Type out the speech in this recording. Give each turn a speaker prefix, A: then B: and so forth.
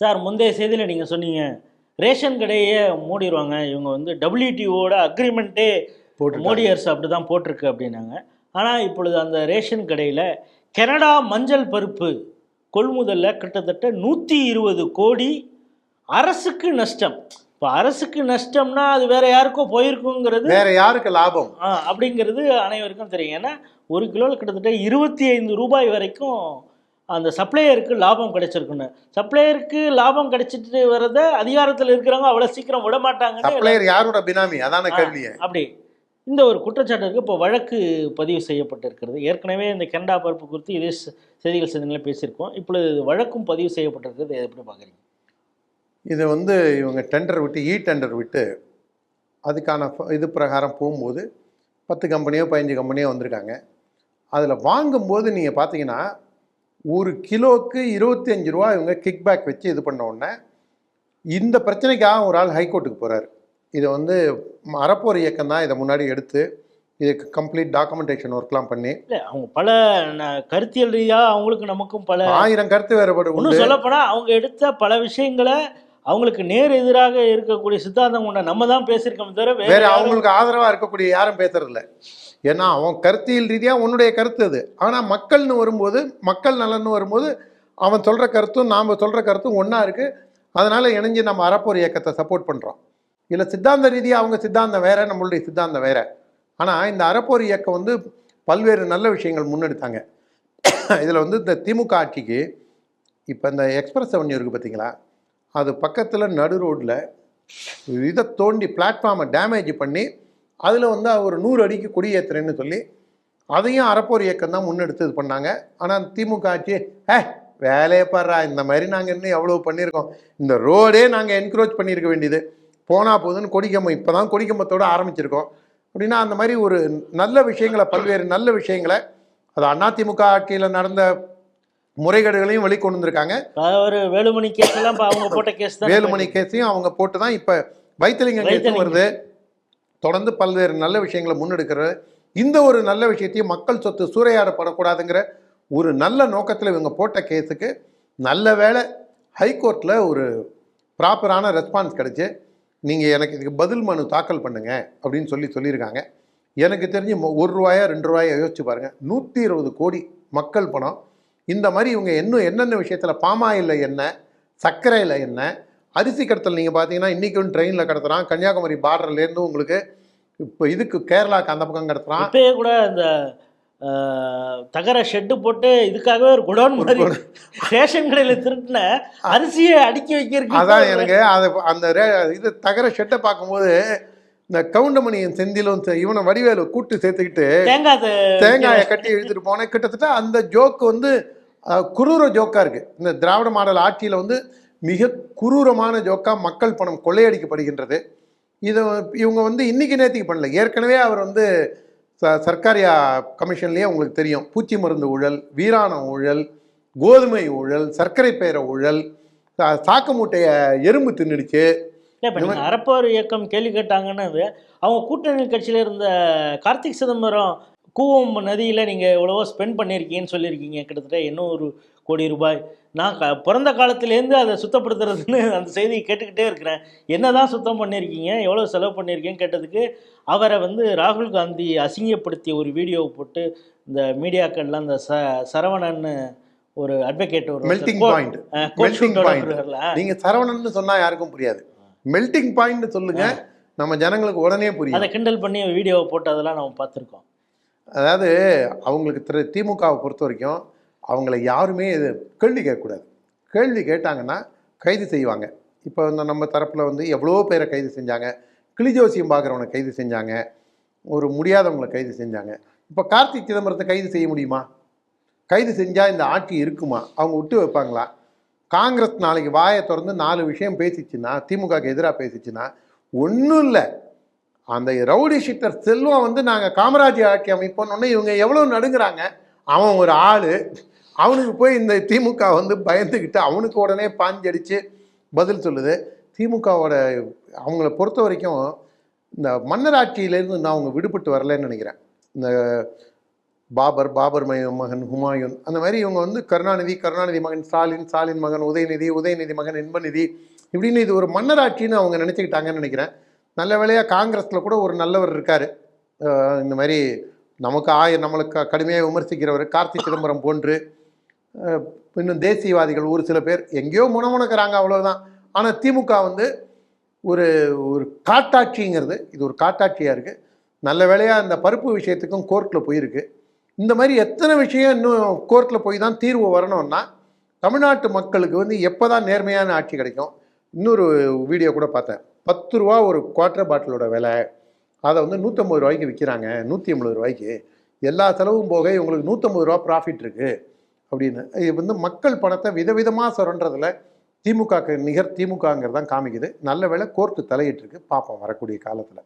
A: Sir முந்தைய செய்தியில் நீங்கள் சொன்னீங்க ரேஷன் கடையே மூடிடுவாங்க இவங்க வந்து டபிள்யூடிஓட அக்ரிமெண்ட்டே
B: போட்டு
A: மோடி அரசு அப்படி தான் போட்டிருக்கு அப்படின்னாங்க. ஆனால் இப்பொழுது அந்த ரேஷன் கடையில் கனடா மஞ்சள் பருப்பு கொள்முதலில் கிட்டத்தட்ட நூற்றி இருபது கோடி அரசுக்கு நஷ்டம். இப்போ அரசுக்கு நஷ்டம்னா அது வேற யாருக்கோ போயிருக்குங்கிறது
B: வேற யாருக்கு லாபம்?
A: ஆ, அப்படிங்கிறது அனைவருக்கும் தெரியும். ஏன்னா ஒரு கிலோவில் கிட்டத்தட்ட இருபத்தி ஐந்து ரூபாய் வரைக்கும் அந்த சப்ளையருக்கு லாபம் கிடைச்சிருக்குன்னு. சப்ளையருக்கு லாபம் கிடைச்சிட்டு வரத அதிகாரத்தில் இருக்கிறவங்க அவ்வளோ சீக்கிரம் விட மாட்டாங்கன்னு
B: சப்ளையர் யாரோட பினாமி? அதான கேள்வியே.
A: அப்படி. இந்த ஒரு குற்றச்சாட்டு இருக்கு இப்போ வழக்கு பதிவு செய்யப்பட்டிருக்கிறது. ஏற்கனவே இந்த கனடா பருப்பு குறித்து இதே செய்திகள் செய்திகளில் பேசியிருக்கோம். இப்பொழுது வழக்கும் பதிவு செய்யப்பட்டிருக்கிறது. எப்படி பார்க்குறீங்க?
B: இது வந்து இவங்க டெண்டர் விட்டு இ டெண்டர் விட்டு அதுக்கான இது பிரகாரம் போகும்போது பத்து கம்பெனியோ பதினஞ்சு கம்பெனியோ வந்திருக்காங்க. அதில் வாங்கும்போது நீங்கள் பார்த்தீங்கன்னா ஒரு கிலோவுக்கு இருபத்தி அஞ்சு ரூபா இவங்க கிக் பேக் வச்சு இது பண்ண உடனே இந்த பிரச்சனைக்காக ஒரு ஆள் ஹைகோர்ட்டுக்கு போகிறார் இதை வந்து அறப்போர் இயக்கம் தான் இதை முன்னாடி எடுத்து இதுக்கு கம்ப்ளீட் டாக்குமெண்டேஷன் ஒர்க்லாம் பண்ணி.
A: இல்லை அவங்க பல கருத்தியல் ரீதியாக அவங்களுக்கு நமக்கும் பல
B: ஆயிரம் கருத்து வேறுபாடு
A: இன்னும் சொல்லப்போனால் அவங்க எடுத்த பல விஷயங்களை அவங்களுக்கு நேர் எதிராக இருக்கக்கூடிய சித்தாந்தம் கொண்ட நம்ம தான் பேசியிருக்கோம் தவிர வேற
B: அவங்களுக்கு ஆதரவா இருக்கக்கூடிய யாரும் பேசுறதில்ல. ஏன்னா அவன் கருத்தியல் ரீதியா உன்னுடைய கருத்து அது. ஆனா மக்கள்னு வரும்போது மக்கள் நலன்னு வரும்போது அவன் சொல்ற கருத்தும் நாம சொல்ற கருத்தும் ஒண்ணா இருக்கு. அதனால இணைஞ்சு நம்ம அறப்போர் இயக்கத்தை சப்போர்ட் பண்றோம். இல்ல சித்தாந்த ரீதியா அவங்க சித்தாந்தம் வேற நம்மளுடைய சித்தாந்தம் வேற. ஆனா இந்த அறப்போர் இயக்கம் வந்து பல்வேறு நல்ல விஷயங்கள் முன்னெடுத்தாங்க. இதுல வந்து இந்த திமுக ஆட்சிக்கு இப்போ இந்த எக்ஸ்பிரஸ் அவென்யூ இருக்குது பார்த்தீங்களா அது பக்கத்தில் நடு ரோட்டில் இதை தோண்டி பிளாட்ஃபார்மை டேமேஜ் பண்ணி அதில் வந்து ஒரு நூறு அடிக்கு கொடியேற்றுறேன்னு சொல்லி அதையும் அறப்போர் இயக்கம் தான் முன்னெடுத்து இது பண்ணாங்க. ஆனால் திமுக ஆட்சி ஏ வேலையை பாடுறா இந்த மாதிரி நாங்கள் இன்னும் எவ்வளோ பண்ணியிருக்கோம். இந்த ரோடே நாங்கள் என்க்ரோச் பண்ணியிருக்க வேண்டியது. போனால் போதுன்னு கொடிக்கம்பம் இப்போ தான் கொடிக்கம்பத்தோடு ஆரம்பிச்சிருக்கோம். அப்படின்னா அந்த மாதிரி ஒரு நல்ல விஷயங்களை பல்வேறு நல்ல விஷயங்களை அது அதிமுக ஆட்சியில் நடந்த முறைகேடுகளையும் வெளிக்கொண்டு வந்திருக்காங்க.
A: ஒரு வேலுமணி கேஸ் எல்லாம் அவங்க போட்ட கேஸ் தான்
B: வேலுமணி கேஸையும் அவங்க போட்டு தான் இப்போ வைத்திலிங்கம் கேஸும். வருது. தொடர்ந்து பல்வேறு நல்ல விஷயங்களை முன்னெடுக்கிற இந்த ஒரு நல்ல விஷயத்தையும் மக்கள் சொத்து சூறையாடப்படக்கூடாதுங்கிற ஒரு நல்ல நோக்கத்தில் இவங்க போட்ட கேஸுக்கு நல்ல வேளை ஹைகோர்ட்டில் ஒரு ப்ராப்பரான ரெஸ்பான்ஸ் கிடைச்சு நீங்கள் எனக்கு இதுக்கு பதில் மனு தாக்கல் பண்ணுங்க அப்படின்னு சொல்லி சொல்லியிருக்காங்க. எனக்கு தெரிஞ்சு ஒரு ரூபாயா ரெண்டு ரூபாயா யோசிச்சு பாருங்கள் நூற்றி இருபது கோடி மக்கள் பணம் இந்த மாதிரி இவங்க இன்னும் என்னென்ன விஷயத்தில் பாமாயில் என்ன சர்க்கரையில் என்ன அரிசி கடத்தல் நீங்கள் பார்த்தீங்கன்னா இன்றைக்கும் ட்ரெயினில் கடத்துகிறான் கன்னியாகுமரி பார்டர்லேருந்து உங்களுக்கு இப்போ இதுக்கு கேரளாக்கு அந்த பக்கம் கடத்துகிறான்
A: இப்பயே கூட இந்த தகர ஷெட்டு போட்டு இதுக்காகவே ஒரு குடோன் மாதிரி ரேஷன் கடையில் திருட்டின அரிசியை அடுக்கி வைக்கிறதுக்கு
B: அதான் எனக்கு அது அந்த ரே- இது தகர ஷெட்டை பார்க்கும்போது இந்த கவுண்டமணியின் செந்திலும் இவனை வடிவேலு கூட்டு சேர்த்துக்கிட்டு
A: தேங்காய்
B: தேங்காயை கட்டி இழுத்துட்டு போனேன். கிட்டத்தட்ட அந்த ஜோக்கு வந்து குரூர ஜோக்காக இருக்குது இந்த திராவிட மாடல் ஆட்சியில் வந்து மிக குரூரமான ஜோக்காக மக்கள் பணம் கொள்ளையடிக்கப்படுகின்றது. இது இவங்க வந்து இன்னைக்கு நேற்றுக்கு பண்ணல. ஏற்கனவே அவர் வந்து ச சர்க்காரியா கமிஷன்லேயே உங்களுக்கு தெரியும். பூச்சி மருந்து ஊழல் வீராணம் ஊழல் கோதுமை ஊழல் சர்க்கரை பேர ஊழல் சாக்கு மூட்டையை எறும்பு தின்னுடுச்சு.
A: அறப்போர் இயக்கம் கேள்வி கேட்டாங்கன்னு அவங்க கூட்டணி கட்சியில இருந்த கார்த்திக் சிதம்பரம் கூவம் நதியில நீங்க எவ்வளவோ ஸ்பெண்ட் பண்ணியிருக்கீங்கன்னு சொல்லியிருக்கீங்க. கிட்டத்தட்ட எண்ணூறு கோடி ரூபாய். நான் க- பிறந்த காலத்திலேருந்து அதை சுத்தப்படுத்துறதுன்னு அந்த செய்தியை கேட்டுக்கிட்டே இருக்கிறேன். என்னதான் சுத்தம் பண்ணியிருக்கீங்க எவ்வளோ செலவு பண்ணியிருக்கீங்கன்னு கேட்டதுக்கு அவரை வந்து ராகுல் காந்தி அசிங்கப்படுத்திய ஒரு வீடியோவை போட்டு இந்த மீடியாக்கள்லாம் இந்த ச சரவணன்னு ஒரு அட்வொகேட் ஒரு
B: மெல்டிங் பாயிண்ட்
A: கோட்
B: melting
A: ஷூட்டோட
B: point.
A: வருவார்ல.
B: நீங்க சரவணன்னு சொன்னா யாருக்கும் புரியாது. மெல்டிங் பாயிண்ட் சொல்லுங்க. நம்ம ஜனங்களுக்கு உடனே புரியும்.
A: அதை கிண்டல் பண்ணி வீடியோவை போட்டு அதெல்லாம் நம்ம பார்த்துருக்கோம்.
B: அதாவது அவங்களுக்கு திரு திமுகவை பொறுத்த வரைக்கும் அவங்கள யாருமே இது கேள்வி கேட்கக்கூடாது. கேள்வி கேட்டாங்கன்னா கைது செய்வாங்க. இப்போ வந்து நம்ம தரப்பில் வந்து எவ்வளோ பேரை கைது செஞ்சாங்க? கிளிஜோசியம் பார்க்குறவனை கைது செஞ்சாங்க. ஒரு முடியாதவங்களை கைது செஞ்சாங்க. இப்போ கார்த்திக் சிதம்பரத்தை கைது செய்ய முடியுமா? கைது செஞ்சால் இந்த ஆட்சி இருக்குமா? அவங்க விட்டு வைப்பாங்களா? காங்கிரஸ் நாளைக்கு வாயை திறந்து நாலு விஷயம் பேசிச்சுன்னா திமுகக்கு எதிராக பேசிச்சுன்னா ஒன்றும் இல்லை. அந்த ரவுடி ஷீட்டர் செல்வம் வந்து நாங்கள் காமராஜ் ஆட்சி அமைப்போன்னு இவங்க எவ்வளோ நடுங்குறாங்க? அவன் ஒரு ஆள். அவனுக்கு போய் இந்த திமுக வந்து பயந்துக்கிட்டு அவனுக்கு உடனே பாஞ்சடித்து பதில் சொல்லுது. திமுகவோட அவங்கள பொறுத்த வரைக்கும் இந்த மன்னராட்சியிலேருந்து நான் அவங்க விடுபட்டு வரலன்னு நினைக்கிறேன். இந்த பாபர் பாபர் மகன் ஹுமாயூன் அந்த மாதிரி இவங்க வந்து கருணாநிதி கருணாநிதி மகன் ஸ்டாலின் ஸ்டாலின் மகன் உதயநிதி உதயநிதி மகன் இன்பநிதி இப்படின்னு இது ஒரு மன்னராட்சின்னு அவங்க நினச்சிக்கிட்டாங்கன்னு நினைக்கிறேன். நல்ல வேலையாக காங்கிரஸில் கூட ஒரு நல்லவர் இருக்கார். இந்த மாதிரி நமக்கு ஆய நம்மளுக்கு கடுமையாக விமர்சிக்கிறவர் கார்த்தி சிதம்பரம் போன்று இன்னும் தேசியவாதிகள் ஒரு சில பேர் எங்கேயோ முணமுணக்கிறாங்க அவ்வளோதான் ஆனால் திமுக வந்து ஒரு ஒரு காட்டாட்சிங்கிறது இது ஒரு காட்டாட்சியாக இருக்குது நல்ல வேலையாக அந்த பருப்பு விஷயத்துக்கும் கோர்ட்டில் போயிருக்கு. இந்த மாதிரி எத்தனை விஷயம் இன்னும் கோர்ட்டில் போய் தான் தீர்வு வரணும்னா தமிழ்நாட்டு மக்களுக்கு வந்து எப்போ தான் நேர்மையான ஆட்சி கிடைக்கும்? இன்னொரு வீடியோ கூட பார்த்தேன். பத்து ரூபா ஒரு குவார்ட்டர் பாட்டிலோட விலை. அதை வந்து நூற்றம்பது ரூபாய்க்கு விற்கிறாங்க நூற்றி ஐம்பது ரூபாய்க்கு. எல்லா செலவும் போக இவங்களுக்கு நூற்றம்பது ரூபா ப்ராஃபிட் இருக்குது அப்படின்னு. இது வந்து மக்கள் பணத்தை விதவிதமாக சுரண்டுறதுல திமுகக்கு நிகர் திமுகங்கிறது தான் காமிக்குது. நல்ல வேலை கோர்ட்டு தலையிட்டிருக்கு. பார்ப்போம் வரக்கூடிய காலத்தில்.